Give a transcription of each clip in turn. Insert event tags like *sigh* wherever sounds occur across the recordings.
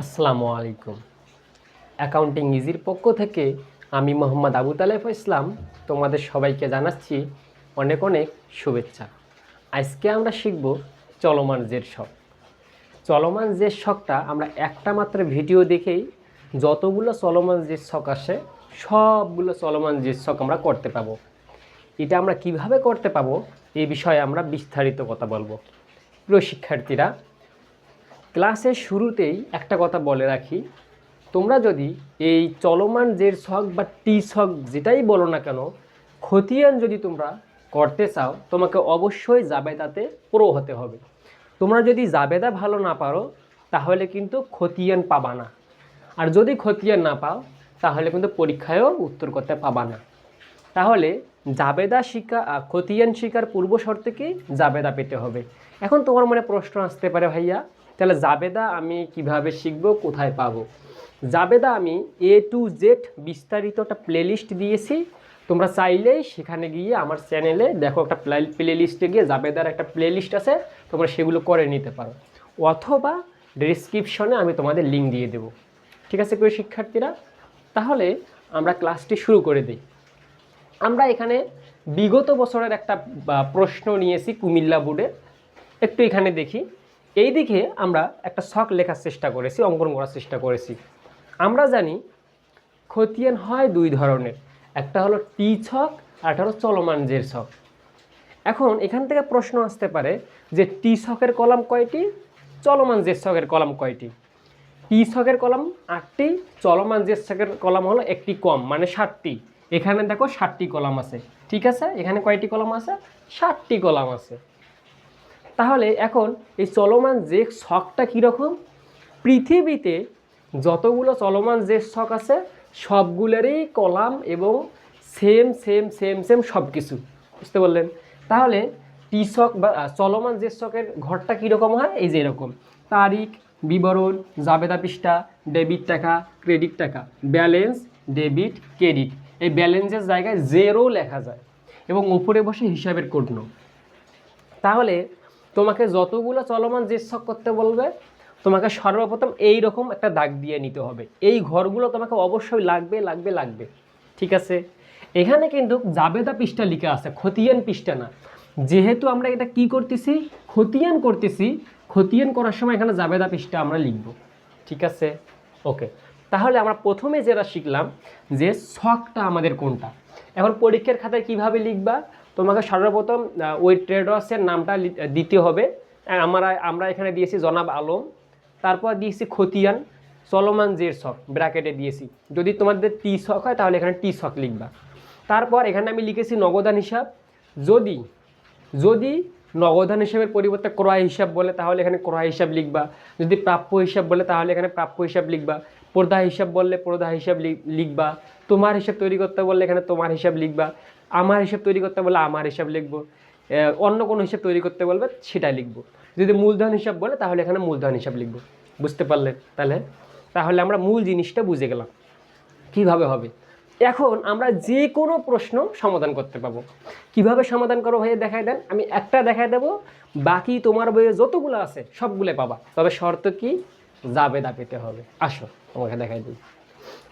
আসসালামু আলাইকুম। অ্যাকাউন্টিং ইজির পক্ষ থেকে আমি মোহাম্মদ আবু তালেফ ইসলাম। তোমাদের সবাইকে জানাচ্ছি অনেক অনেক শুভেচ্ছা। আজকে আমরা শিখব চলমান জের শখ। চলমান জের শখটা আমরা একটা মাত্র ভিডিও দেখেই যতগুলো চলমান জের শখ আসে, সবগুলো চলমান জের শখ আমরা করতে পাবো। এটা আমরা কীভাবে করতে পাবো এই বিষয়ে আমরা বিস্তারিত কথা বলব। প্রিয় শিক্ষার্থীরা ক্লাসের শুরুতেই একটা কথা বলে রাখি, তোমরা যদি এই চলমান জের শখ বা টি শখ যেটাই বলো না কেন খতিয়ান যদি তোমরা করতে চাও, তোমাকে অবশ্যই জাবেদাতে প্রো হতে হবে। তোমরা যদি জাবেদা ভালো না পারো, তাহলে কিন্তু খতিয়ান পাবা না। আর যদি খতিয়ান না পাও, তাহলে কিন্তু পরীক্ষায়ও উত্তর করতে পাবা না। তাহলে জাবেদা শিকা খতিয়ান শিকার পূর্ব শর্তে কি? জাবেদা পেতে হবে। এখন তোমার মনে প্রশ্ন আসতে পারে ভাইয়া তাহলে জাবেদা আমি কীভাবে শিখব? কোথায় পাবো? জাবেদা আমি এ টু জেড বিস্তারিত একটা প্লেলিস্ট দিয়েছি। তোমরা চাইলেই সেখানে গিয়ে আমার চ্যানেলে দেখো একটা প্লে লিস্টে গিয়ে জাবেদার একটা প্লেলিস্ট আছে, তোমরা সেগুলো করে নিতে পারো। অথবা ডিসক্রিপশনে আমি তোমাদের লিঙ্ক দিয়ে দেবো। ঠিক আছে প্রিয় শিক্ষার্থীরা? তাহলে আমরা ক্লাসটি শুরু করে দিই। আমরা এখানে বিগত বছরের একটা প্রশ্ন নিয়েছি কুমিল্লা বোর্ডে। একটু এখানে দেখি। এই দিকে আমরা একটা শখ লেখার চেষ্টা করেছি, অঙ্কন করার চেষ্টা করেছি। আমরা জানি খতিয়ান হয় দুই ধরনের, একটা হলো টি ছক আর একটা হলো চলমান জের ছক। এখন এখান থেকে প্রশ্ন আসতে পারে যে টি ছকের কলাম কয়টি, চলমান জের ছকের কলাম কয়টি? টি ছকের কলাম আটটি, চলমান জের ছকের কলাম হলো একটি কম মানে ষাটটি। এখানে দেখো ষাটটি কলাম আছে, ঠিক আছে? এখানে কয়টি কলাম আছে? ষাটটি কলাম আছে। তাহলে এখন এই চলমান যে শখটা কীরকম? পৃথিবীতে যতগুলো চলমান যে শখ আছে, সবগুলোরই কলাম এবং সেম সেম সেম সেম সব কিছু বুঝতে পারলেন? তাহলে টি ছক বা চলমান যে ছকের ঘরটা কীরকম হয়? এই যে এরকম। তারিখ, বিবরণ, জাবেদা পৃষ্ঠা, ডেবিট টাকা, ক্রেডিট টাকা। Balance, debit, credit. এই ব্যালেন্সের জায়গায় জেরো লেখা যায় এবং উপরে বসে হিসাবের কোডনো তাহলে তোমাকে যতগুলো চলমান ছক করতে বলবে, তোমাকে সর্বপ্রথম এই রকম একটা দাগ দিয়ে নিতে হবে। এই ঘরগুলো তোমাকে অবশ্যই লাগবে লাগবে লাগবে। ঠিক আছে? এখানে কিন্তু জাবেদা পৃষ্ঠা লিখা আছে, খতিয়ান পৃষ্ঠা না। যেহেতু আমরা এটা কি করতেছি? খতিয়ান করতেছি। খতিয়ান করার সময় এখানে জাবেদা পৃষ্ঠা আমরা লিখব। ঠিক আছে? ওকে। তাহলে আমরা প্রথমে যেটা শিখলাম যে শখটা আমাদের কোনটা? এখন পরীক্ষার খাতায় কীভাবে লিখবা? তোমাকে সর্বপ্রথম ওই ট্রেডার্সের নামটা দিতে হবে। আমরা আমরা এখানে দিয়েছি জনাব আলম, তারপর দিয়েছি খতিয়ান চলমান জের শখ ব্র্যাকেটে দিয়েছি। যদি তোমাদের টি শখ হয়, তাহলে এখানে টি শখ লিখবা। তারপর এখানে আমি লিখেছি নগদান হিসাব। যদি যদি নগদান হিসাবের পরিবর্তে ক্রয় হিসাব বলে, তাহলে এখানে ক্রয় হিসাব লিখবা। যদি প্রাপ্য হিসাব বলে, তাহলে এখানে প্রাপ্য হিসাব লিখবা। প্রদা হিসাব বললে প্রদা হিসাব লিখবা। তোমার হিসাব তৈরি করতে বললে এখানে তোমার হিসাব লিখবা। আমার হিসাব তৈরি করতে বললে আমার হিসাব লিখব। অন্য কোনো হিসাব তৈরি করতে বলবে সেটা লিখব। যদি মূলধন হিসাব বলে, তাহলে এখানে মূলধন হিসাব লিখব। বুঝতে পারলেন তাহলে? তাহলে আমরা মূল জিনিসটা বুঝে গেলাম। কীভাবে হবে? এখন আমরা যে কোনো প্রশ্ন সমাধান করতে পাবো। কীভাবে সমাধান করো ভাইয়া? দেখাই দেন। আমি একটা দেখাই দেবো। বাকি তোমার বইয়ে যতগুলো আছে সবগুলো পাবা। তবে শর্ত কি? জাবেদা পেতে হবে। আসো, তোমাকে দেখাই দিই।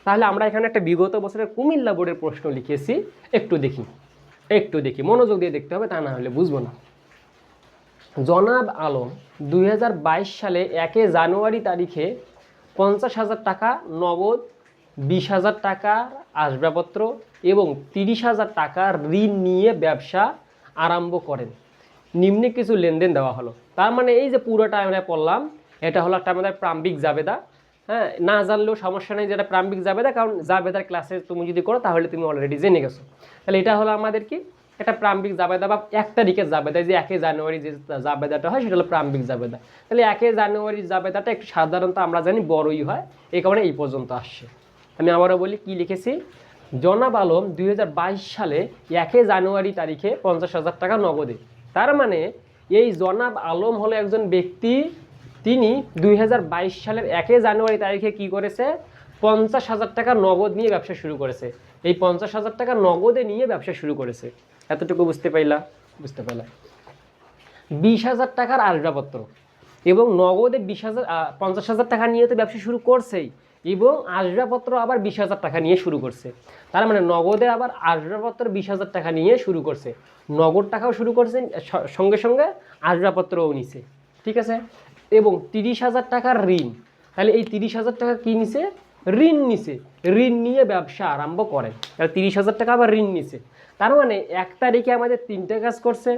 তাহলে আমরা এখানে একটা বিগত বছরের কুমিল্লা বোর্ডের প্রশ্ন লিখেছি। একটু দেখি একটু দেখি, মনোযোগ দিয়ে দেখতে হবে, তা না হলে বুঝব না। জনাব আলম দু হাজার বাইশ সালে একে জানুয়ারি তারিখে পঞ্চাশ হাজার টাকা, নগদ বিশ হাজার টাকার আসবাবপত্র এবং তিরিশ হাজার টাকার ঋণ নিয়ে ব্যবসা আরম্ভ করেন। নিম্নে কিছু লেনদেন দেওয়া হলো। তার মানে এই যে পুরোটা আমরা পড়লাম, এটা হলো একটা আমাদের প্রাম্বিক জাবেদা। হ্যাঁ না জানলেও সমস্যা নেই, যেটা প্রাম্বিক জাবেদা, কারণ জাবেদার ক্লাসে তুমি যদি করো, তাহলে তুমি অলরেডি জেনে গেছো। তাহলে এটা হলো আমাদের কি? একটা প্রাম্বিক জাবেদা বা এক তারিখের জাবেদা যে একে জানুয়ারি যে জাবেদাটা হয়, সেটা হলো প্রাম্বিক জাবেদা। তাহলে একে জানুয়ারি জাবেদাটা একটু সাধারণত আমরা জানি বড়ই হয়, এই কারণে এই পর্যন্ত আসছে। আমি আবারও বলি, কি লিখেছি? জনাব আলম দুই হাজার বাইশ সালে একে জানুয়ারি তারিখে পঞ্চাশ হাজার টাকা নগদে। তার মানে এই জনাব আলম হলো একজন ব্যক্তি তিনি দুই হাজার বাইশ সালের একে জানুয়ারি তারিখে কি করেছে? পঞ্চাশ হাজার টাকা নগদ নিয়ে ব্যবসা শুরু করেছে। এই পঞ্চাশ হাজার টাকা নগদে নিয়ে ব্যবসা শুরু করেছে। এতটুকু বুঝতে পাইলা? বুঝতে পারলাম বিশ হাজার টাকার আসবাবপত্র এবং নগদে বিশ হাজার পঞ্চাশ হাজার টাকা নিয়ে তো ব্যবসা শুরু করছেই এবং আসবাবপত্র আবার বিশ হাজার টাকা নিয়ে শুরু করছে। তার মানে নগদে আবার আসবাবপত্র বিশ হাজার টাকা নিয়ে শুরু করছে। নগদ টাকাও শুরু করছে সঙ্গে সঙ্গে আসবাবপত্রও নিছে। ঠিক আছে? এবং তিরিশ হাজার টাকার ঋণ। তাহলে এই তিরিশ হাজার টাকা কী নিছে? ঋণ নিছে। ঋণ নিয়ে ব্যবসা আরম্ভ করে। তাহলে তিরিশ হাজার টাকা আবার ঋণ নিছে। তার মানে এক তারিখে আমাদের তিনটে কাজ করছে।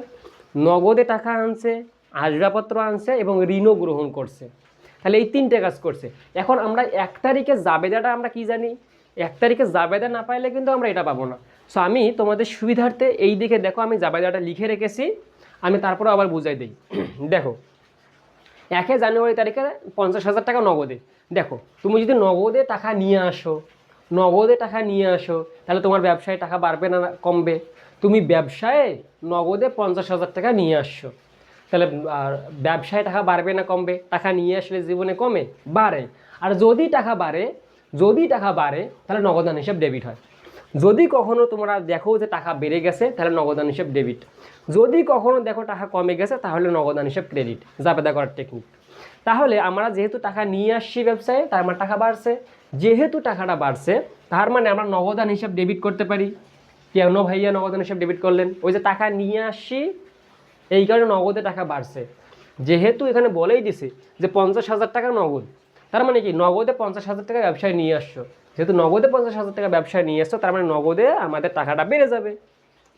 নগদে টাকা আনছে, আসবাবপত্র আনছে এবং ঋণও গ্রহণ করছে। তাহলে এই তিনটে কাজ করছে। এখন আমরা এক তারিখে জাবেদাটা আমরা কি জানি? এক তারিখে জাবেদা না পাইলে কিন্তু আমরা এটা পাবো না। সো আমি তোমাদের সুবিধার্থে এই দিকে দেখো, আমি জাবেদাটা লিখে রেখেছি। আমি তারপরে আবার বুঝাই দিই। *clears throat* দেখো একে জানুয়ারি তারিখে পঞ্চাশ হাজার টাকা নগদে। দেখো, তুমি যদি নগদে টাকা নিয়ে আসো, নগদে টাকা নিয়ে আসো, তাহলে তোমার ব্যবসায় টাকা বাড়বে না, কমবে। তুমি ব্যবসায় নগদে পঞ্চাশ হাজার টাকা নিয়ে আসছো। তাহলে, আর ব্যবসায় টাকা বাড়বে না, কমবে। টাকা নিয়ে আসলে জীবনে কমে? বাড়ে। আর যদি টাকা বাড়ে, যদি টাকা বাড়ে, তাহলে নগদান হিসাব ডেবিট হয়। যদি কখনো তোমরা দেখো যে টাকা বেড়ে গেছে, তাহলে নগদান হিসাব ডেবিট যদি কখনো দেখো টাকা কমে গেছে, তাহলে নগদান হিসাব ক্রেডিট জাবেদা করার টেকনিক তাহলে আমরা যেহেতু টাকা নিয়ে আসছি ব্যবসায়, তার মানে টাকা বাড়ছে। যেহেতু টাকাটা বাড়ছে, তার মানে আমরা নগদান হিসাব ডেবিট করতে পারি। কেন ভাইয়া নগদান হিসাব ডেবিট করলেন? ওই যে টাকা নিয়ে আসছি, এই কারণে নগদে টাকা বাড়ছে। যেহেতু এখানে বলেই দিছে যে পঞ্চাশ হাজার টাকা নগদ, তার মানে কি? নগদে পঞ্চাশ হাজার টাকা ব্যবসায় নিয়ে আসছো। যেহেতু নগদে পঞ্চাশ হাজার টাকা ব্যবসায় নিয়ে আসছো তার মানে নগদে আমাদের টাকাটা বেড়ে যাবে।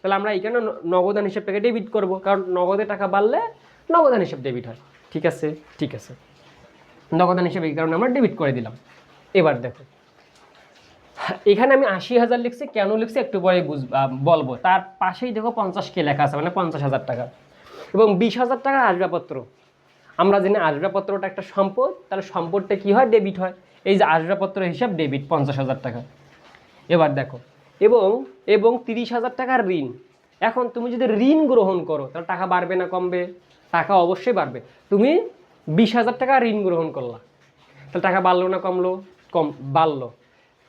তাহলে আমরা এইখানে নগদান হিসাবটাকে ডেবিট করব, কারণ নগদে টাকা বাড়লে নগদান হিসেব ডেবিট হয়। ঠিক আছে? ঠিক আছে। নগদান হিসেবে এই কারণে আমরা ডেবিট করে দিলাম। এবার দেখো। এখানে আমি আশি হাজার লিখছি, কেন লিখছি একটু পরে বুঝ বলব। তার পাশেই দেখো পঞ্চাশ কে লেখা আছে মানে পঞ্চাশ হাজার টাকা। এবং বিশ হাজার টাকার আসবাবপত্র। আমরা জানি আসবাবপত্রটা একটা সম্পদ, তাহলে সম্পদটা কি হয়? ডেবিট হয়। এই যে আসবাবপত্র হিসাব, ডেবিট পঞ্চাশ হাজার টাকা। এবার দেখো, এবং এবং তিরিশ হাজার টাকার ঋণ। এখন তুমি যদি ঋণ গ্রহণ করো, তাহলে টাকা বাড়বে না কমবে? টাকা অবশ্যই বাড়বে। তুমি বিশ হাজার টাকা ঋণ গ্রহণ করলা। তাহলে টাকা বাড়লো না কমলো? কম, বাড়লো।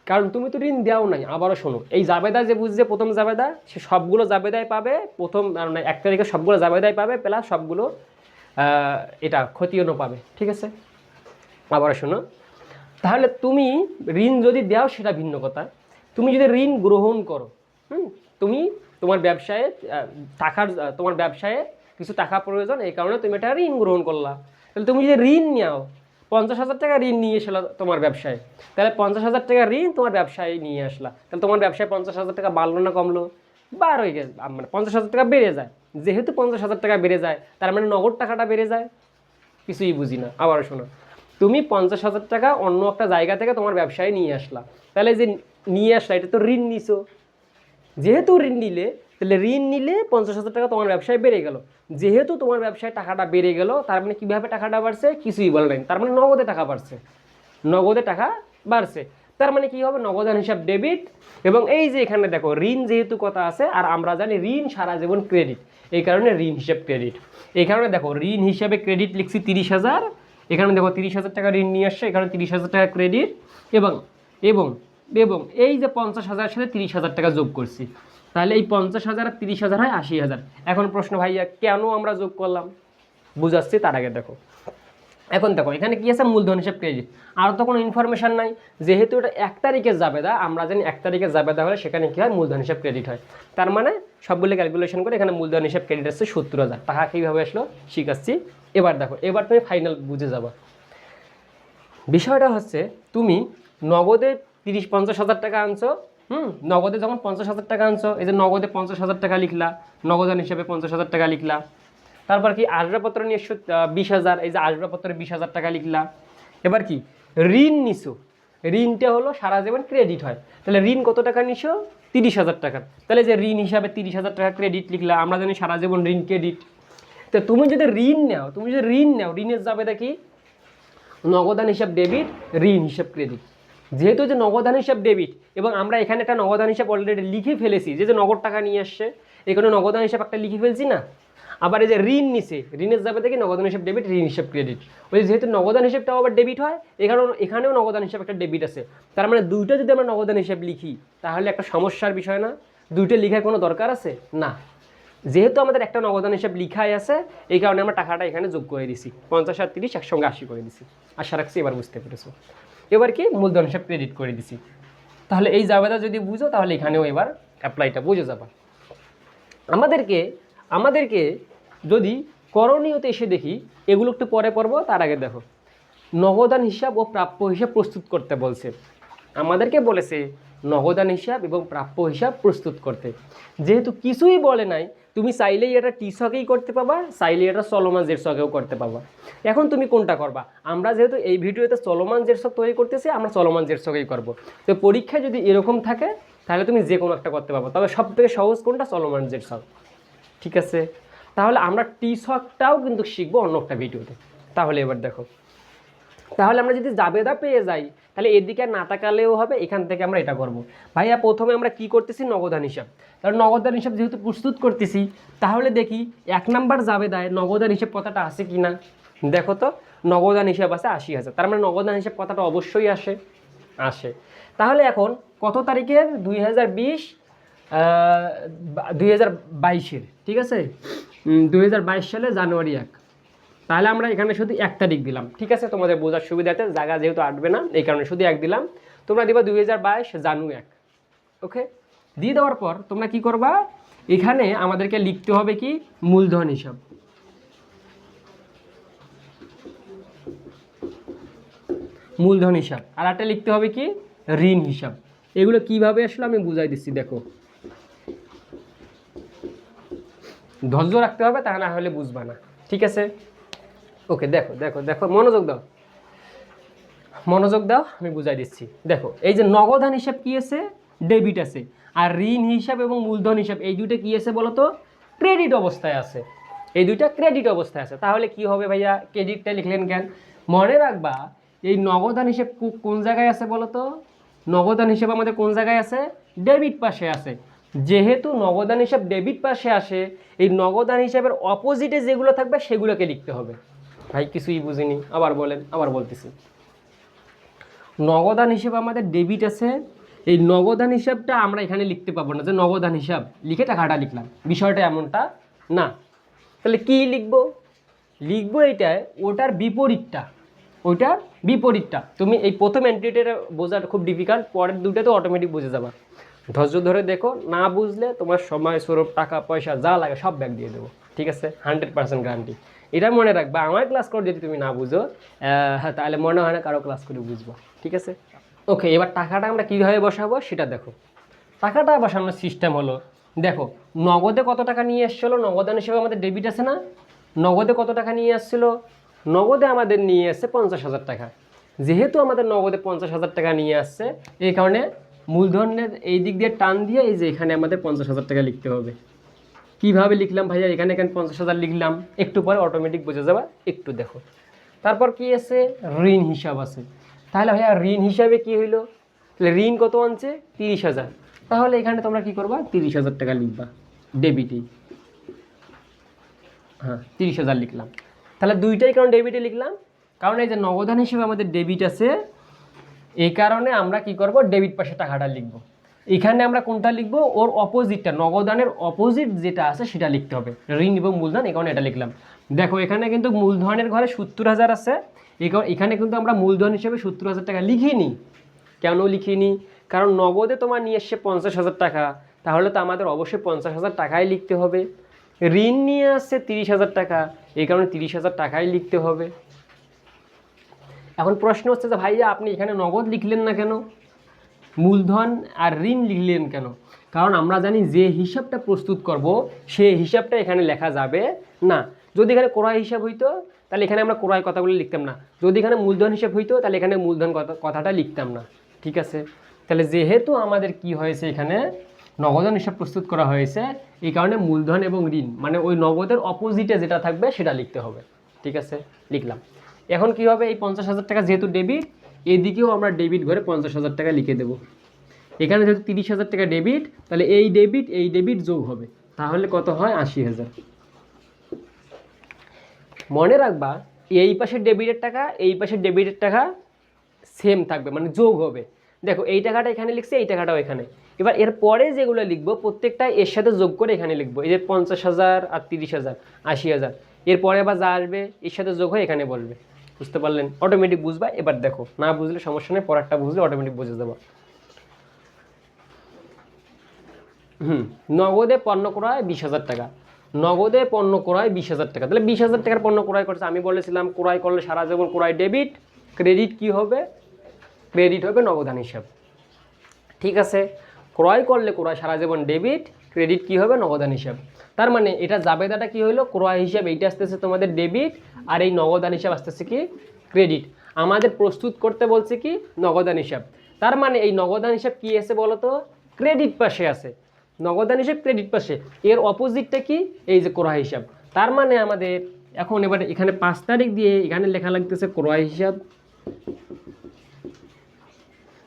কারণ তুমি তো ঋণ দেওয়াও নাই। আবারও শোনো, এই জাবেদা যে বুঝছে, প্রথম জাবেদা, সে সবগুলো জাবেদায় পাবে। প্রথম মানে এক তারিখে সবগুলো জাবেদায় পাবে, প্লাস সবগুলো এটা ক্ষতিও পাবে, ঠিক আছে? আবার শোনো। তাহলে তুমি ঋণ যদি দাও, সেটা ভিন্ন কথা। তুমি যদি ঋণ গ্রহণ করো, হুম, তুমি তোমার ব্যবসায়ে টাকার তোমার ব্যবসায়ে কিছু টাকা প্রয়োজন, এই কারণে তুমি এটা ঋণ গ্রহণ করলা। তাহলে তুমি যদি ঋণ নাও, পঞ্চাশ হাজার টাকা ঋণ নিয়ে এসলা তোমার ব্যবসায়। তাহলে পঞ্চাশ হাজার টাকা ঋণ তোমার ব্যবসায় নিয়ে আসলা। তাহলে তোমার ব্যবসায় পঞ্চাশ হাজার টাকা বাড়লো না কমলো? বার হয়ে গেছে মানে পঞ্চাশ হাজার টাকা বেড়ে যায়। যেহেতু পঞ্চাশ হাজার টাকা বেড়ে যায়, তার মানে নগদ টাকাটা বেড়ে যায়। কিছুই বুঝি না আবার শোনো। তুমি পঞ্চাশ হাজার টাকা অন্য একটা জায়গা থেকে তোমার ব্যবসায় নিয়ে আসলা। তাহলে যে নিয়ে আসলা, এটা তো ঋণ নিছো। যেহেতু ঋণ নিলে, তাহলে ঋণ নিলে পঞ্চাশ হাজার টাকা তোমার ব্যবসায় বেড়ে গেল। যেহেতু তোমার ব্যবসায় টাকাটা বেড়ে গেল, তার মানে কীভাবে টাকাটা বাড়ছে? কিছুই বলে নাই। তার মানে নগদে টাকা বাড়ছে। নগদে টাকা বাড়ছে। তার মানে কি হবে? নগদান হিসাব ডেবিট এবং এই যে এখানে দেখো, ঋণ যেহেতু কথা আছে, আর আমরা জানি ঋণ সারা জীবন ক্রেডিট এই কারণে ঋণ হিসাব ক্রেডিট এই কারণে দেখো, ঋণ হিসাবে ক্রেডিট লিখছি তিরিশ হাজার এখানে দেখো তিরিশ হাজার টাকা ঋণ নিয়ে আসছে এখানে তিরিশ হাজার টাকা ক্রেডিট এবং এবং এবং এই যে পঞ্চাশ হাজারের সাথে তিরিশ হাজার টাকা যোগ করছি, তাহলে এই পঞ্চাশ হাজার আর তিরিশ হাজার হয় আশি হাজার। এখন প্রশ্ন ভাইয়া, কেন আমরা যোগ করলাম? বুঝাচ্ছি তার আগে দেখো। এখন দেখো, এখানে কি আছে? মূলধন হিসেব ক্রেডিট আর তো কোনো ইনফরমেশন নাই। যেহেতু এটা এক তারিখে জাবেদা, আমরা জানি এক তারিখে জাবেদা হলে সেখানে কি হয়? মূলধন হিসেব ক্রেডিট হয়। তার মানে সবগুলো ক্যালকুলেশন করে এখানে মূলধন হিসেব ক্রেডিট আসছে সত্তর হাজার। টাকা কীভাবে আসলো? শিখাচ্ছি। এবার দেখো, এবার তুমি ফাইনাল বুঝে যাবা। বিষয়টা হচ্ছে, তুমি নগদে তিরিশ পঞ্চাশ হাজার টাকা আনছো, হুম? নগদে যখন পঞ্চাশ হাজার টাকা আনছো, এই যে নগদে পঞ্চাশ হাজার টাকা লিখলা, নগদান হিসেবে পঞ্চাশ হাজার টাকা লিখলা তারপর কি আসবাবপত্র নিয়ে বিশ হাজার, এই যে আসবাবপত্রে বিশ হাজার টাকা লিখলা এবার কি? ঋণ নিছো। ঋণটা হলো সারা জীবন ক্রেডিট হয়। তাহলে ঋণ কত টাকা নিছো? তিরিশ হাজার টাকা। তাহলে যে ঋণ হিসাবে তিরিশ হাজার টাকা ক্রেডিট লিখলা আমরা জানি সারা জীবন ঋণ ক্রেডিট তো তুমি যদি ঋণ নাও, তুমি যদি ঋণ নাও, ঋণের যাবে দেখি নগদান হিসাব ডেবিট ঋণ হিসাব ক্রেডিট যেহেতু যে নগদান হিসাব ডেবিট এবং আমরা এখানে একটা নগদান হিসাব অলরেডি লিখে ফেলেছি, যে যে নগদ টাকা নিয়ে আসছে, এখানে নগদান হিসাব একটা লিখে ফেলছি না? আবার এই যে ঋণ নিছে, ঋণের যাবে থেকে নগদান হিসাব ডেবিট ঋণ হিসাব ক্রেডিট ওই যেহেতু নগদান হিসাবটাও আবার ডেবিট হয় এখানেও এখানেও নগদান হিসাব একটা ডেবিট আছে। তার মানে দুইটা যদি আমরা নগদান হিসাব লিখি, তাহলে একটা সমস্যার বিষয় না? দুইটা লিখার কোনো দরকার আছে? না। যেহেতু আমাদের একটা নগদান হিসাব লিখাই আছে, এই কারণে আমরা টাকাটা এখানে যোগ করে দিছি। পঞ্চাশ আর তিরিশ একসঙ্গে আশি করে দিছি। আশা রাখছি এবার বুঝতে পেরেছ। এবার কি? মূলধন হিসাব ক্রেডিট করে দিছি। তাহলে এই জাবেদা যদি বুঝো, তাহলে এখানেও এবার অ্যাপ্লাইটা বুঝে যাবা। আমাদেরকে আমাদেরকে যদি করণীয়তে এসে দেখি, এগুলো একটু পরে পড়ব, তার আগে দেখো। নগদান হিসাব ও প্রাপ্য হিসাব প্রস্তুত করতে বলছে। আমাদেরকে বলেছে, নগদান হিসাব এবং প্রাপ্য হিসাব প্রস্তুত করতে। যেহেতু কিছুই বলে নাই, তুমি চাইলেই এটা টি শকেই করতে পাবা, চাইলেই এটা চলমান জের শকেও করতে পাবা। এখন তুমি কোনটা করবা? আমরা যেহেতু এই ভিডিওতে চলমান জের শক তৈরি করতেছি, আমরা চলমান জের শকেই করব। তো পরীক্ষায় যদি এরকম থাকে, তাহলে তুমি যে কোনো একটা করতে পারব তবে সব থেকে সহজ কোনটা? চলমান জের শক ঠিক আছে? তাহলে আমরা টি শকটাও কিন্তু শিখব অন্য একটা ভিডিওতে। তাহলে এবার দেখো। তাহলে আমরা যদি জাবেদা পেয়ে যাই, তাহলে এদিকে না তাকালেও হবে, এখান থেকে আমরা এটা করব। ভাইয়া, প্রথমে আমরা কি করতেছি? নগদান হিসাব। কারণ নগদান হিসাব যেহেতু প্রস্তুত করতেছি, তাহলে দেখি এক নাম্বার জাবেদায় নগদান হিসাব কথাটা আছে কি না? দেখো তো, নগদান হিসাব আছে আশি হাজার। তার মানে নগদান হিসাব কথাটা অবশ্যই আসে। আসে। তাহলে এখন কত তারিখের? দুই হাজার বিশ দুই হাজার বাইশের। ঠিক আছে? দুই হাজার বাইশ সালে জানুয়ারি এক। তাহলে আমরা এখানে শুধু এক তারিখ দিলাম। ঠিক আছে? তোমাদের বোঝার সুবিধাতে জায়গা যেহেতু আটবে না, এই কারণে শুধু এক দিলাম। তোমরা দিবা দুই হাজার বাইশ, জানু এক। ওকে দিয়ে দেওয়ার পর তোমরা কি করবা? এখানে আমাদেরকে লিখতে হবে কি? মূলধন হিসাব। মূলধন হিসাব। আর একটা লিখতে হবে কি? ঋণ হিসাব। এগুলো কীভাবে আসলে আমি বুঝাই দিচ্ছি, দেখো। ধৈর্য রাখতে হবে, তা না হলে বুঝবা না। ঠিক আছে? ওকে, দেখো দেখো দেখো, মনোযোগ দাও। মনোযোগ দাও, আমি বুঝাই দিচ্ছি। দেখো, এই যে নগদান হিসাব কি আছে? ডেবিট আছে। আর ঋণ হিসাব এবং মূলধন হিসাব, এই দুইটা কি আছে বলো তো ক্রেডিট অবস্থায় আছে। এই দুইটা ক্রেডিট অবস্থায় আছে। তাহলে কি হবে ভাইয়া? ক্রেডিটটা লিখলেন কেন? মনে রাখবা, এই নগদান হিসাব কোন জায়গায় আছে বলো তো নগদান হিসাব আমাদের কোন জায়গায় আছে? ডেবিট পাশে আছে। যেহেতু নগদান হিসাব ডেবিট পাশে আসে, এই নগদান হিসাবের অপোজিটে যেগুলো থাকবে সেগুলোকে লিখতে হবে। ভাই, কিছুই বুঝিনি। আবার বলেন, আবার বলতেছি। নগদান হিসেবে আমাদের ডেবিট আছে। এই নগদান হিসাবটা আমরা এখানে লিখতে পাবো না। যে নগদান হিসাব, লিখে টাকাটা লিখলাম। বিষয়টা এমনটা না। তাহলে কি লিখব? লিখব এইটায় ওটার বিপরীতটা। ওইটার বিপরীতটা। তুমি এই প্রথম এন্ট্রিটা বোঝাটা খুব ডিফিকাল্ট পরের দুটো তো অটোমেটিক বুঝে যাবা। ধৈর্য ধরে দেখো, না বুঝলে তোমার সময়, স্বরূপ, টাকা, পয়সা, যা লাগে সব ব্যাগ দিয়ে দেবো, ঠিক আছে? হান্ড্রেড পার্সেন্ট গ্যারান্টি এটা মনে রাখবা, আমার ক্লাস করে যদি তুমি না বুঝো হ্যাঁ তাহলে মনে হয় না কারও ক্লাস করে বুঝব, ঠিক আছে? ওকে এবার টাকাটা আমরা কীভাবে বসাবো সেটা দেখো। টাকাটা বসানোর সিস্টেম হলো, দেখো, নগদে কত টাকা নিয়ে এসছিলো? নগদান হিসেবে আমাদের ডেবিট আছে না? নগদে কত টাকা নিয়ে আসছিল নগদে আমাদের নিয়ে আসছে পঞ্চাশ হাজার টাকা। যেহেতু আমাদের নগদে পঞ্চাশ হাজার টাকা নিয়ে আসছে, এই কারণে মূলধনের এই দিক দিয়ে টান দিয়ে এই যে এখানে আমাদের পঞ্চাশ হাজার টাকা লিখতে হবে। কীভাবে লিখলাম ভাইয়া? এখানে এখানে পঞ্চাশ হাজার লিখলাম? একটু পরে অটোমেটিক বুঝে যাবা। একটু দেখো। তারপর কি আছে? ঋণ হিসাব আছে। তাহলে ভাইয়া, ঋণ হিসাবে কি হইল? তাহলে ঋণ কত আনছে? তিরিশ হাজার। তাহলে এখানে তোমরা কি করবা? তিরিশ হাজার টাকা লিখবা। ডেবিটেই হ্যাঁ তিরিশ হাজার লিখলাম। তাহলে দুইটাই কারণ ডেবিটে লিখলাম। কারণ এই যে নগদান হিসেবে আমাদের ডেবিট আছে এই কারণে আমরা কি করব? ডেবিট পাশে টাকাটা লিখব। এখানে আমরা কোনটা লিখব? ওর অপোজিটটা, নগদানের অপোজিট যেটা আছে সেটা লিখতে হবে। ঋণ এবং মূলধন, এই কারণে এটা লিখলাম। দেখো, এখানে কিন্তু মূলধনের ঘরে সত্তর হাজার আছে। এখানে কিন্তু আমরা মূলধন হিসেবে সত্তর হাজার টাকা লিখিনি। কেন লিখিনি? কারণ নগদে তোমার নিয়ে এসছে পঞ্চাশ হাজার টাকা। তাহলে তো আমাদের অবশ্যই পঞ্চাশ হাজার টাকাই লিখতে হবে। ঋণ নিয়ে আসছে তিরিশ হাজার টাকা। এই কারণে তিরিশ হাজার টাকাই লিখতে হবে। এখন প্রশ্ন হচ্ছে যে ভাইয়া, আপনি এখানে নগদ লিখলেন না কেন? মূলধন আর ঋণ লিখলেন কেন? কারণ আমরা জানি যে হিসাবটা প্রস্তুত করব, সে হিসাবটা এখানে লেখা যাবে না। যদি এখানে ক্রয় হিসাব হইতো, তাহলে এখানে আমরা ক্রয় কথাগুলো লিখতাম না। যদি এখানে মূলধন হিসাব হইতো, তাহলে এখানে মূলধন কথা, কথাটা লিখতাম না। ঠিক আছে? তাহলে যেহেতু আমাদের কি হয়েছে এখানে? নগদন হিসাব প্রস্তুত করা হয়েছে, এই কারণে মূলধন এবং ঋণ মানে ওই নগদের অপোজিটে যেটা থাকবে, সেটা লিখতে হবে। ঠিক আছে? লিখলাম। এখন কি হবে? এই পঞ্চাশ হাজার টাকা যেহেতু ডেবিট এদিকেও আমরা ডেবিট ঘরে পঞ্চাশ হাজার টাকা লিখে দেবো। এখানে যেহেতু তিরিশ হাজার টাকা ডেবিট তাহলে এই ডেবিট এই ডেবিট যোগ হবে। তাহলে কত হয়? আশি হাজার। মনে রাখবা, এই পাশে ডেবিটের টাকা, এই পাশে ডেবিটের টাকা সেম থাকবে মানে যোগ হবে। দেখো, এই টাকাটা এখানে লিখছে, এই টাকাটাও এখানে। এবার এর পরে যেগুলো লিখব প্রত্যেকটা এর সাথে যোগ করে এখানে লিখব। এই যে পঞ্চাশ হাজার আর তিরিশ হাজার, আশি হাজার। এরপরে আবার যা আসবে, এর সাথে যোগ হয়ে এখানে বলবে। বুঝতে পারলেন? অটোমেটিক বুঝবা, এবার দেখো। না বুঝলে সমস্যা নেই, পরেরটা বুঝলে অটোমেটিক বুঝে যাব হুম, নগদে পণ্য ক্রয় বিশ হাজার টাকা। নগদে পণ্য ক্রয় বিশ হাজার টাকা। তাহলে বিশ হাজার টাকার পণ্য ক্রয় করছে, আমি বলেছিলাম ক্রয় করলে সারা জীবন ক্রয় ডেবিট ক্রেডিট কি হবে? ক্রেডিট হবে নগদান হিসাব। ঠিক আছে? ক্রয় করলে ক্রয়, সারা জীবন ডেবিট ক্রেডিট কি হবে? নগদান হিসাব। তার মানে এটা জাবেদাটা কি হলো ক্রয় হিসাব, এইটা আসতেছে তোমাদের ডেবিট আর এই নগদান হিসাব আসতেছে কি? ক্রেডিট আমাদের প্রস্তুত করতে বলছে কি? নগদান হিসাব। তার মানে এই নগদান হিসাব কি আছে বলো তো ক্রেডিট পাশে আছে। নগদান হিসাব ক্রেডিট পাশে। এর অপোজিটটা কি? এই যে ক্রয় হিসাব। তার মানে আমাদের এখন এবার এখানে পাঁচ তারিখ দিয়ে এখানে লেখা লাগতেছে ক্রয় হিসাব।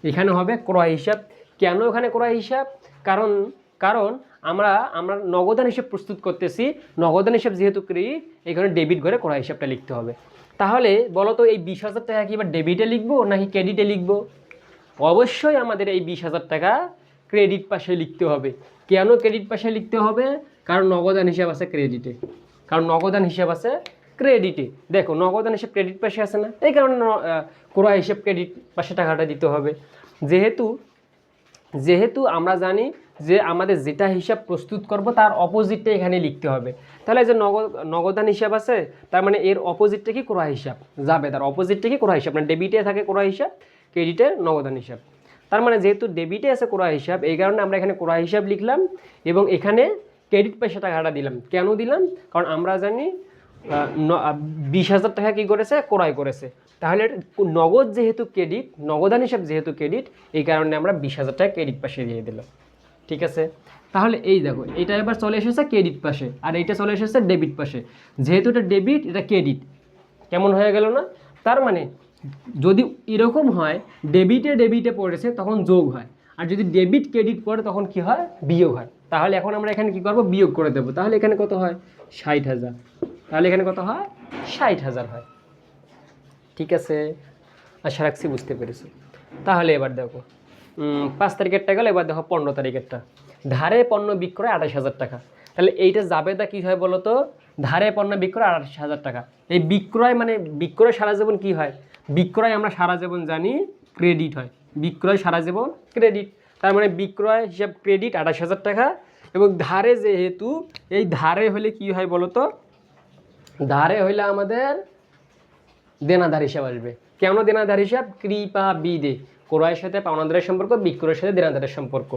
এখানে হবে ক্রয় হিসাব। কেন এখানে করা হিসাব? কারণ কারণ আমরা আমরা নগদান হিসাব প্রস্তুত করতেছি। নগদান হিসাব যেহেতু ক্রেডিট এখানে ডেবিট ঘরে ক্রয় হিসাবটা লিখতে হবে। তাহলে বলো তো এই বিশ হাজার টাকা কি এবার ডেবিটে লিখব নাকি ক্রেডিটে লিখব? অবশ্যই আমাদের এই বিশ হাজার টাকা ক্রেডিট পাশে লিখতে হবে। কেন ক্রেডিট পাশে লিখতে হবে? কারণ নগদান হিসাব আছে ক্রেডিটে কারণ নগদান হিসাব আছে ক্রেডিটে দেখো, নগদান হিসাব ক্রেডিট পাশে আছে না? এই কারণে ক্রয় হিসাব ক্রেডিট পাশে টাকাটা দিতে হবে। যেহেতু যেহেতু আমরা জানি যে আমাদের যেটা হিসাব প্রস্তুত করব, তার অপোজিটটা এখানে লিখতে হবে। তাহলে যে নগদ নগদান হিসাব আছে, তার মানে এর অপোজিটটা কি? ক্রয় হিসাব যাবে। তার অপোজিটটা কি? ক্রয় হিসাব। মানে ডেবিটে থাকে ক্রয় হিসাব ক্রেডিটে নগদান হিসাব। তার মানে যেহেতু ডেবিটে আছে ক্রয় হিসাব, এই কারণে আমরা এখানে ক্রয় হিসাব লিখলাম এবং এখানে ক্রেডিট পয়সা টাকাটা দিলাম। কেন দিলাম? কারণ আমরা জানি বিশ হাজার টাকা কী করেছে? ক্রয় করেছে। তাহলে নগদ যেহেতু ক্রেডিট নগদান হিসাব যেহেতু ক্রেডিট এই কারণে আমরা বিশ হাজার টাকা ক্রেডিট পাশে দিয়ে দিলাম। ঠিক আছে? তাহলে এই দেখো, এটা এবার চলে এসেছে ক্রেডিট পাশে আর এইটা চলে এসেছে ডেবিট পাশে যেহেতু এটা ডেবিট এটা ক্রেডিট কেমন হয়ে গেল না? তার মানে যদি এরকম হয় ডেবিটে ডেবিটে পড়েছে, তখন যোগ হয়। আর যদি ডেবিট ক্রেডিট পড়ে, তখন কি হয়? বিয়োগ হয়। তাহলে এখন আমরা এখানে কি করব? বিয়োগ করে দেবো। তাহলে এখানে কত হয়? ষাট হাজার। তাহলে এখানে কত হয়? ষাট হাজার হয়। ঠিক আছে, আশা রাখছি বুঝতে পেরেছি। তাহলে এবার দেখো পাঁচ তারিখেরটা গেল, এবার দেখো পনেরো তারিখেরটা। ধারে পণ্য বিক্রয় আঠাশ হাজার টাকা। তাহলে এইটা জাবেদা কী হয় বলো তো ধারে পণ্য বিক্রয় আঠাশ হাজার টাকা। এই বিক্রয় মানে বিক্রয় সারা জীবন কী হয়? বিক্রয় আমরা সারা জীবন জানি, ক্রেডিট হয়। বিক্রয় সারা জীবন, ক্রেডিট। তার মানে বিক্রয় হিসাব ক্রেডিট আঠাশ হাজার টাকা এবং ধারে যেহেতু, এই ধারে হলে কি হয় বলো তো ধারে হইলে আমাদের দেনাদার হিসাব আসবে। কেন দেনাদার হিসাব? কৃপা, বিদে। ক্রয়ের সাথে পাওনাদারের সম্পর্ক, বিক্রয়ের সাথে দেনাদারের সম্পর্ক।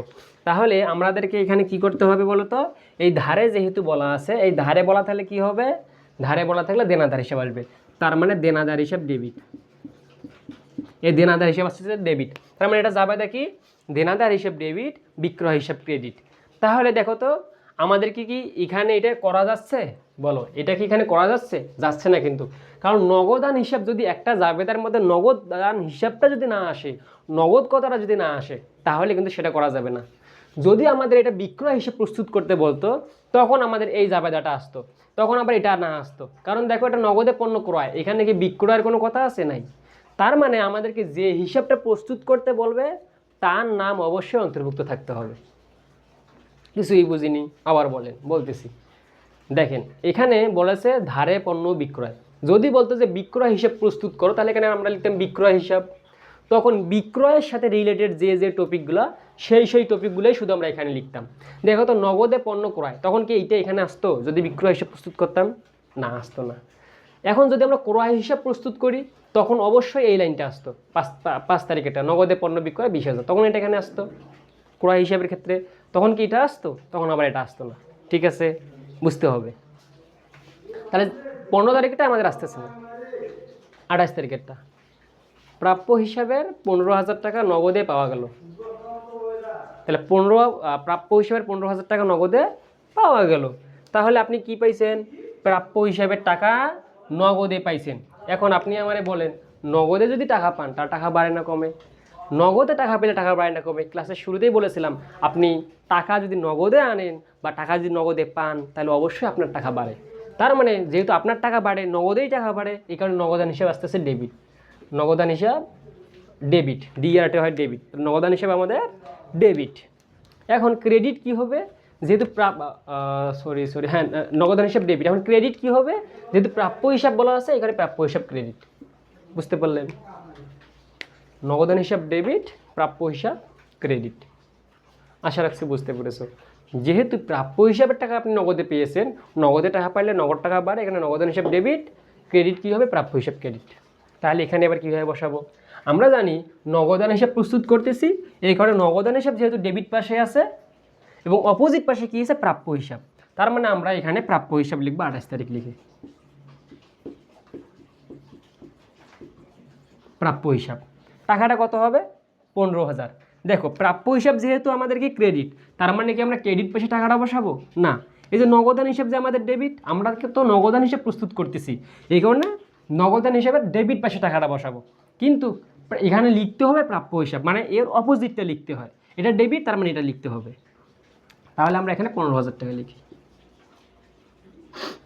তাহলে আমাদেরকে এখানে কি করতে হবে বলো তো এই ধারে যেহেতু বলা আছে, এই ধারে বলা থাকলে কি হবে? ধারে বলা থাকলে দেনাদার হিসাব আসবে। তার মানে দেনাদার হিসাব ডেবিট এই দেনাদার হিসাব আসছে ডেবিট তার মানে এটা যাবে দেখি, দেনাদার হিসাব ডেবিট বিক্রয় হিসাব ক্রেডিট তাহলে দেখো তো, আমাদের কি কি এখানে এটা করা যাচ্ছে? বলো, এটা কি এখানে করা যাচ্ছে? যাচ্ছে না কিন্তু। কারণ নগদান হিসাব যদি একটা জাবেদার মধ্যে নগদ দান হিসাবটা যদি না আসে, নগদ কথাটা যদি না আসে, তাহলে কিন্তু সেটা করা যাবে না। যদি আমাদের এটা বিক্রয় হিসেবে প্রস্তুত করতে বলতো, তখন আমাদের এই জাবেদাটা আসতো, তখন আবার এটা না আসতো। কারণ দেখো এটা নগদে পণ্য ক্রয়, এখানে কি বিক্রয়ের কোনো কথা আছে নাই? তার মানে আমাদেরকে যে হিসাবটা প্রস্তুত করতে বলবে, তার নাম অবশ্যই অন্তর্ভুক্ত থাকতে হবে। কিছুই বুঝিনি, আবার বলেন, বলতেছি। দেখেন, এখানে বলেছে ধারে পণ্য বিক্রয়। যদি বলতো যে বিক্রয় হিসাব প্রস্তুত করো, তাহলে এখানে আমরা লিখতাম বিক্রয় হিসাব। তখন বিক্রয়ের সাথে রিলেটেড যে যে টপিকগুলো সেই সেই টপিকগুলোই শুধু আমরা এখানে লিখতাম। দেখো তো, নগদে পণ্য ক্রয়, তখন কি এইটা এখানে আসতো? যদি বিক্রয় হিসাব প্রস্তুত করতাম? না, আসতো না। এখন যদি আমরা ক্রয় হিসাব প্রস্তুত করি, তখন অবশ্যই এই লাইনটা আসতো। পাঁচ পাঁচ তারিখেটা নগদে পণ্য বিক্রয় বিশ হাজার। তখন এটা এখানে আসতো, ক্রয় হিসাবের ক্ষেত্রে। তখন কি এটা আসতো? তখন আবার এটা আসতো না। ঠিক আছে? বুঝতে হবে। তাহলে পনেরো তারিখটা আমাদের আসতেছে। না আঠাশ তারিখেরটা। প্রাপ্য হিসাবের পনেরো হাজার টাকা নগদে পাওয়া গেল। তাহলে পনেরো প্রাপ্য হিসাবের পনেরো হাজার টাকা নগদে পাওয়া গেল। তাহলে আপনি কি পাইছেন? প্রাপ্য হিসাবের টাকা নগদে পাইছেন। এখন আপনি আমারে বলেন, নগদে যদি টাকা পান তার টাকা বাড়ে না কমে? নগদে টাকা পেলে টাকা বাড়ে না কমে? ক্লাসের শুরুতেই বলেছিলাম, আপনি টাকা যদি নগদে আনেন বা টাকা যদি নগদে পান, তাহলে অবশ্যই আপনার টাকা বাড়ে। তার মানে যেহেতু আপনার টাকা বাড়ে, নগদেই টাকা বাড়ে, এই কারণে নগদান হিসাব আসতেছে ডেবিট নগদান হিসাব ডেবিট ডিআরটি হয় ডেবিট নগদান হিসাবে আমাদের ডেবিট এখন ক্রেডিট কি হবে? যেহেতু সরি সরি হ্যাঁ নগদান হিসাব ডেবিট এখন ক্রেডিট কি হবে? যেহেতু প্রাপ্য হিসাব বলা আছে এখানে প্রাপ্য হিসাব ক্রেডিট বুঝতে পারলেন? নগদান হিসাব ডেবিট প্রাপ্য হিসাব ক্রেডিট আশা রাখছি বুঝতে পেরেছ। যেহেতু প্রাপ্য হিসাবের টাকা আপনি নগদে পেয়েছেন, নগদে টাকা পাইলে নগদ টাকা বাড়ে, এখানে নগদান হিসাব ডেবিট ক্রেডিট কী হবে? প্রাপ্য হিসাব ক্রেডিট তাহলে এখানে এবার কীভাবে বসাবো? আমরা জানি নগদান হিসাব প্রস্তুত করতেছি, এই কারণে নগদান হিসাব যেহেতু ডেবিট পাশে আছে, এবং অপোজিট পাশে কী আছে? প্রাপ্য হিসাব। তার মানে আমরা এখানে প্রাপ্য হিসাব লিখব আঠাশ তারিখ লিখে। প্রাপ্য হিসাব। টাকাটা কত হবে? পনেরো হাজার। দেখো, প্রাপ্য হিসাব যেহেতু আমাদের কি ক্রেডিট তার মানে কি আমরা ক্রেডিট পেশে টাকাটা বসাবো? না। এই যে নগদান হিসাব যে আমাদের ডেবিট আমরা তো নগদান হিসাব প্রস্তুত করতেছি। এই কারণে নগদান হিসেবে ডেবিট পাশে টাকাটা বসাবো। কিন্তু এখানে লিখতে হবে প্রাপ্য হিসাব মানে এর অপোজিটটা লিখতে হয়। এটা ডেবিট তার মানে এটা লিখতে হবে। তাহলে আমরা এখানে পনেরো হাজার টাকা লিখি।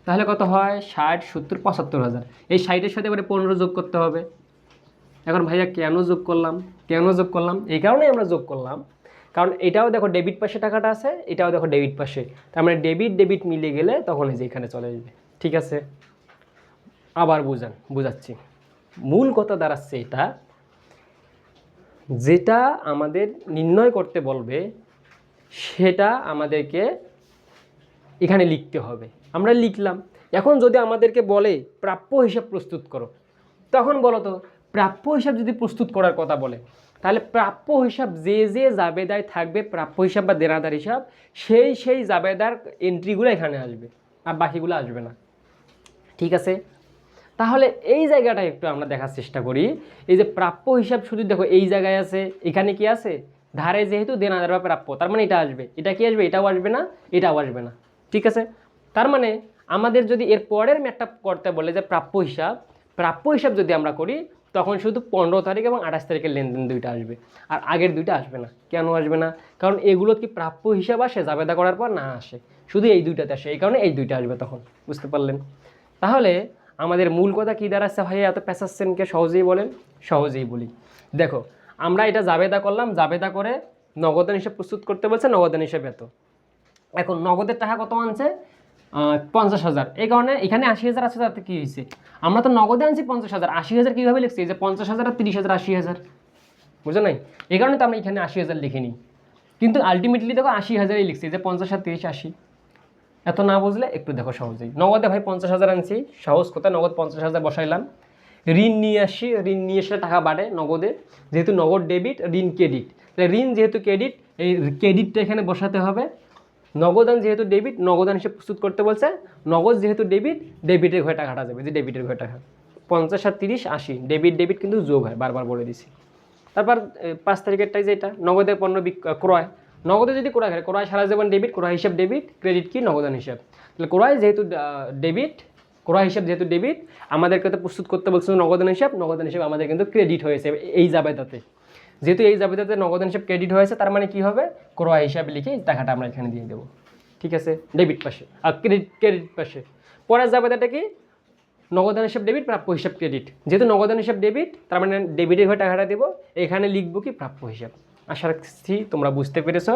তাহলে কত হয়? ষাট, সত্তর, পঁচাত্তর হাজার। এই ষাটের সাথে এবারে পনেরো যোগ করতে হবে। এখন ভাইয়া কেন যোগ করলাম? কেন যোগ করলাম? এই কারণেই আমরা যোগ করলাম। কারণ এটাও দেখো ডেবিট পাশে টাকাটা আছে, এটাও দেখো ডেবিট পাশে। তার মানে ডেবিট ডেবিট মিলে গেলে তখন এই যে এখানে চলে যাবে ঠিক আছে? আবার বুঝান, বুঝাচ্ছি। মূল কথা দাঁড়াচ্ছে এটা, যেটা আমাদের নির্ণয় করতে বলবে, সেটা আমাদেরকে এখানে লিখতে হবে। আমরা লিখলাম। এখন যদি আমাদেরকে বলে প্রাপ্য হিসাব প্রস্তুত করো, তখন বলো তো প্রাপ্য হিসাব যদি প্রস্তুত করার কথা বলে, তাহলে প্রাপ্য হিসাব যে যে জাবেদায় থাকবে, প্রাপ্য হিসাব বা দেনাদার হিসাব, সেই সেই জাবেদার এন্ট্রিগুলো এখানে আসবে আর বাকিগুলো আসবে না। ঠিক আছে? তাহলে এই জায়গাটা একটু আমরা দেখার চেষ্টা করি। এই যে প্রাপ্য হিসাব শুধু দেখো এই জায়গায় আছে, এখানে কি আছে? ধারে যেহেতু দেনাদার বা প্রাপ্য, তার মানে এটা আসবে। এটা কি আসবে? এটাও আসবে না, এটাও আসবে না। ঠিক আছে? তার মানে আমাদের যদি এর পরের ম্যাটটা করতে বলে যে প্রাপ্য হিসাব প্রাপ্য হিসাব যদি আমরা করি তখন শুধু পনেরো তারিখ এবং আঠাশ তারিখের লেনদেন দুইটা আসবে। আর আগের দুইটা আসবে না। কেন আসবে না? কারণ এগুলো কি প্রাপ্য হিসাব আসে? জাবেদা করার পর না আসে। শুধু এই দুইটাতে আসে। এই কারণে এই দুইটা আসবে তখন। বুঝতে পারলেন? তাহলে আমাদের মূল কথা কী দাঁড়াচ্ছে ভাই এত প্যাসাচ্ছেনকে সহজেই বলেন? সহজেই বলি। দেখো, আমরা এটা জাবেদা করলাম। জাবেদা করে নগদান হিসাব প্রস্তুত করতে বলছে। নগদান হিসাব এত। এখন নগদের টাকা কত আনছে? পঞ্চাশ হাজার। এই কারণে এখানে আশি হাজার আছে তাতে কী হয়েছে? আমরা তো নগদে আনছি পঞ্চাশ হাজার। আশি হাজার কীভাবে লিখছি? যে পঞ্চাশ হাজার আর তিরিশ হাজার, আশি হাজার। বুঝো নাই? এই কারণে তো আমরা এখানে আশি হাজার লিখিনি। কিন্তু আলটিমেটলি দেখো আশি হাজারই লিখছি। যে পঞ্চাশ আর তিরিশ, আশি। এত না বুঝলে একটু দেখো সহজেই। নগদে ভাই পঞ্চাশ হাজার আনছি। সহজ কোথায়? নগদ পঞ্চাশ হাজার বসাইলাম। ঋণ নিয়ে আসি। ঋণ নিয়ে এসে টাকা বাড়ে নগদে। যেহেতু নগদ ডেবিট ঋণ ক্রেডিট তাহলে ঋণ যেহেতু ক্রেডিট এই ক্রেডিটটা এখানে বসাতে হবে। নগদান যেহেতু ডেবিট নগদান হিসেবে প্রস্তুত করতে বলছে। নগদ যেহেতু ডেবিট ডেবিটের ঘরে টাকাটা যাবে, যে ডেবিটের ঘরে টাকা পঞ্চাশ আর তিরিশ, আশি। ডেবিট ডেবিট কিন্তু যোগ হয়, বারবার বলে দিছি। তারপর পাঁচ তারিখেরটাই যেটা, নগদে পণ্য ক্রয়। নগদে যদি ক্রয় করে, ক্রয় সারা জীবন ডেবিট ক্রয় হিসাব ডেবিট ক্রেডিট কি, নগদান হিসাব। তাহলে ক্রয় যেহেতু ডেবিট ক্রয় হিসাব যেহেতু ডেবিট আমাদেরকে তো প্রস্তুত করতে বলছে নগদান হিসাব নগদান হিসাব আমাদের কিন্তু ক্রেডিট হয়েছে এই জাবেদাতে। যেহেতু এই জাবেদাতে নগদান হিসাব ক্রেডিট হয়েছে, তার মানে কি হবে? ক্রয় হিসাবে লিখে টাকাটা আমরা এখানে দিয়ে দেবো। ঠিক আছে? ডেবিট পাশে। আর ক্রেডিট ক্রেডিট পাশে। পরের জাবেদাটা কি? নগদান হিসাব ডেবিট প্রাপ্য হিসাব ক্রেডিট যেহেতু নগদান হিসাব ডেবিট তার মানে ডেবিটের ঘরে টাকাটা দেবো। এখানে লিখব কি? প্রাপ্য হিসাব। আশা রাখছি তোমরা বুঝতে পেরেছ।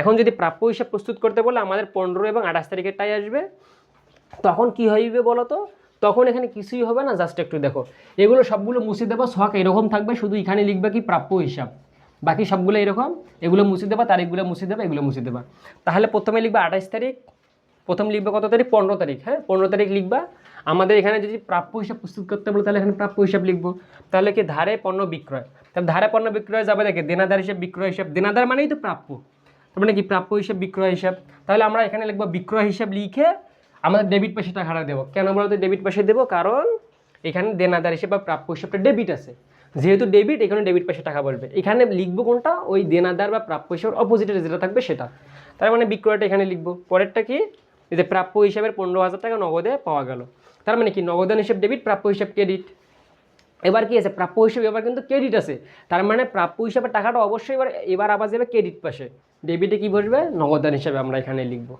এখন যদি প্রাপ্য হিসাব প্রস্তুত করতে বলে, আমাদের পনেরো এবং আঠাশ তারিখেরটাই আসবে। তখন কি হইবে বলো তো? তখন এখানে কিছুই হবে না জাস্ট একটু দেখো। এগুলো সবগুলো মুছে দেবো, শখ এরকম থাকবে, শুধু এখানে লিখবে কি প্রাপ্য হিসাব। বাকি সবগুলো এরকম, এগুলো মুছে দেবা তারিখগুলো মুছে দেবা, এগুলো মুছে দেবা। তাহলে প্রথমে লিখবে আঠাশ তারিখ, প্রথম লিখবে কত তারিখ? পনেরো তারিখ হ্যাঁ? পনেরো তারিখ লিখবা। আমাদের এখানে যদি প্রাপ্য হিসাব প্রস্তুত করতে বলো, তাহলে এখানে প্রাপ্য হিসাব লিখব। তাহলে কি ধারে পণ্য বিক্রয়? তাহলে ধারে পণ্য বিক্রয় যাবে দেখে, দেনাদার হিসাব, বিক্রয় হিসাব। দেনাদার মানেই তো প্রাপ্য। তার মানে কি? প্রাপ্য হিসাব, বিক্রয় হিসাব। তাহলে আমরা এখানে লিখব বিক্রয় হিসাব লিখে আমাদের ডেবিট পাশে টাকাটা দেবো। কেন বলতো ডেবিট পাশে দেবো? কারণ এখানে দেনাদার হিসেবে বা প্রাপ্য হিসাবটা ডেবিট আছে। যেহেতু ডেবিট এখানে ডেবিট পাশে টাকা বসবে এখানে লিখব কোনটা? ওই দেনাদার বা প্রাপ্য হিসাবের অপোজিটে যেটা থাকবে সেটা। তার মানে বিক্রয়টা এখানে লিখব। পরেরটা কি? যে প্রাপ্য হিসাবের পনেরো হাজার টাকা নগদে পাওয়া গেল। তার মানে কি? নগদান হিসাব ডেবিট প্রাপ্য হিসাব ক্রেডিট এবার কি আছে? প্রাপ্য হিসাবে এবার কিন্তু ক্রেডিট আছে। তার মানে প্রাপ্য হিসাবে টাকাটা অবশ্যই এবার এবার আবার যাবে ক্রেডিট পাশে ডেবিটে কি বসবে? নগদান হিসাবে আমরা এখানে লিখব।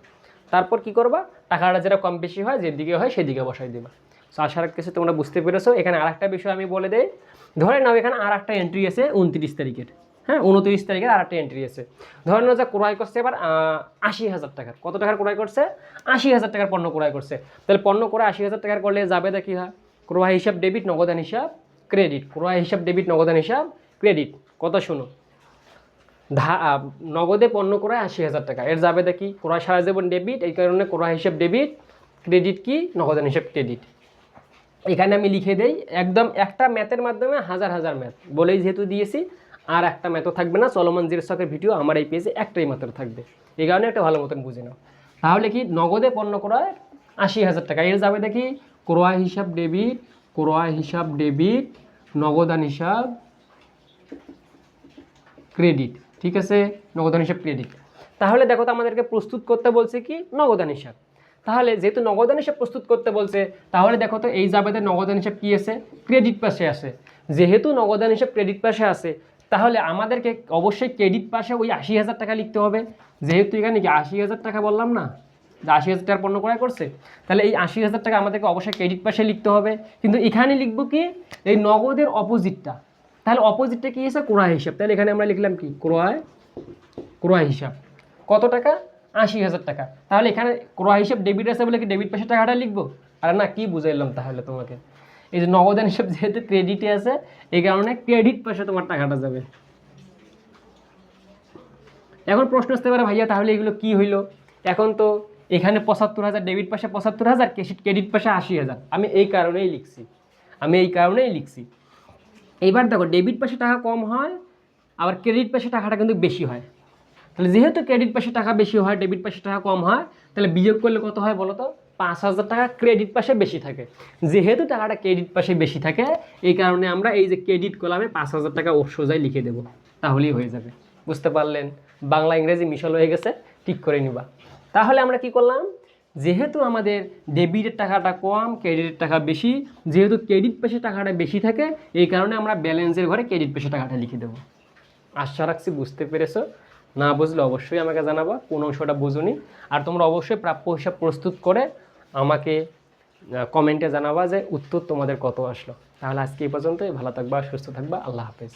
তারপর কি করবা? টাকাটা যেটা কম বেশি হয়, যেদিকে হয় সেদিকে বসাই দেবা। সো আশা রাখতেছি তোমরা বুঝতে পেরেছ। এখানে আর একটা বিষয় আমি বলে দেই। ধরে নাও এখানে আর একটা এন্ট্রি আছে উনত্রিশ তারিখের। হ্যাঁ উনত্রিশ তারিখের আর একটা এন্ট্রি আছে। ধরে নাও যে ক্রয় করছে এবার আশি হাজার টাকার। কত টাকার ক্রয় করছে? আশি হাজার টাকার পণ্য ক্রয় করছে। তাহলে পণ্য ক্রয় আশি হাজার টাকার করলে যাবে দেখি হয়? ক্রয় হিসাব ডেবিট নগদান হিসাব ক্রেডিট ক্রয় হিসাব ডেবিট নগদান হিসাব ক্রেডিট কত শুনো। নগদে পণ্য ক্রয় আশি হাজার টাকা। এর যাবে দেখি ক্রয় সারা জীবন ডেবিট, এই কারণে ক্রয় হিসাব ডেবিট, ক্রেডিট কি? নগদান হিসাব ক্রেডিট। এখানে আমি লিখে দেই, একদম একটা ম্যাথের মাধ্যমে হাজার হাজার ম্যাথ। বলেই যেহেতু দিয়েছি, আর একটা ম্যাথও থাকবে না, চলমান জিরোসকের ভিডিও আমার এই পেজে একটাই মাত্র থাকবে। এই কারণে একটা ভালো মতন বুঝে নাও। তাহলে কি? নগদে পণ্য ক্রয় আশি হাজার টাকা। এর যাবে দেখি ক্রয় হিসাব ডেবিট, ক্রয় হিসাব ডেবিট, নগদান হিসাব, ক্রেডিট। ঠিক আছে? নগদান হিসাব ক্রেডিট তাহলে দেখো তো আমাদেরকে প্রস্তুত করতে বলছে কি? নগদান হিসাব। তাহলে যেহেতু নগদান হিসাব প্রস্তুত করতে বলছে, তাহলে দেখো তো এই জাবেদের নগদান হিসাব কি আছে? ক্রেডিট পাশে আছে। যেহেতু নগদান হিসাব ক্রেডিট পাশে আছে, তাহলে আমাদেরকে অবশ্যই ক্রেডিট পাশে ওই আশি হাজার টাকা লিখতে হবে। যেহেতু এখানে কি আশি হাজার টাকা বললাম না? যে আশি হাজার টাকার পণ্য ক্রয় করছে, তাহলে এই আশি হাজার টাকা আমাদেরকে অবশ্যই ক্রেডিট পাশে লিখতে হবে। কিন্তু এখানে লিখব কি? এই নগদের অপোজিটটা তাহলে অপোজিটটা কী এসে ক্রয় হিসাব। তাহলে এখানে আমরা লিখলাম কি? ক্রয় ক্রয় হিসাব। কত টাকা? আশি হাজার টাকা। তাহলে এখানে ক্রয় হিসাব ডেবিট আছে বলে কি ডেবিট পাশে টাকাটা লিখব? আর না, কি বুঝাইলাম তাহলে তোমাকে? এই যে নগদান হিসাব যেহেতু ক্রেডিটে আছে, এই কারণে ক্রেডিট পাশে তোমার টাকাটা যাবে। এখন প্রশ্ন আসতে পারে, ভাইয়া, তাহলে এগুলো কি হইল? এখন তো এখানে পঁচাত্তর হাজার ডেবিট পাশে পঁচাত্তর হাজার ক্রেডিট পাশে আশি হাজার। আমি এই কারণেই লিখছি। আমি এই কারণেই লিখছি। এইবার দেখো ডেবিট পাশে টাকা কম হয়, আবার ক্রেডিট পাশে টাকাটা কিন্তু বেশি হয়। তাহলে যেহেতু ক্রেডিট পাশে টাকা বেশি হয় ডেবিট পাশে টাকা কম হয়, তাহলে বিয়োগ করলে কত হয় বলো তো পাঁচ হাজার টাকা ক্রেডিট পাশে বেশি থাকে। যেহেতু টাকাটা ক্রেডিট পাশে বেশি থাকে, এই কারণে আমরা এই যে ক্রেডিট কলামে পাঁচ হাজার টাকা ওর সোজাই লিখে দেবো। তাহলেই হয়ে যাবে। বুঝতে পারলেন? বাংলা ইংরেজি মিশল হয়ে গেছে, ঠিক করে নিবা। তাহলে আমরা কি করলাম? যেহেতু আমাদের ডেবিটের টাকাটা কম, ক্রেডিটের টাকা বেশি, যেহেতু ক্রেডিট পেশে টাকাটা বেশি থাকে, এই কারণে আমরা ব্যালেন্সের ঘরে ক্রেডিট পেশে টাকাটা লিখে দেবো। আশা রাখছি বুঝতে পেরেছ। না বুঝলে অবশ্যই আমাকে জানাবা, কোন অংশটা বুঝুনি। আর তোমরা অবশ্যই প্রাপ্য হিসাব প্রস্তুত করে আমাকে কমেন্টে জানাবা যে উত্তর তোমাদের কত আসলো। তাহলে আজকে এই পর্যন্তই। ভালো থাকবা, সুস্থ থাকবা। আল্লাহ হাফেজ।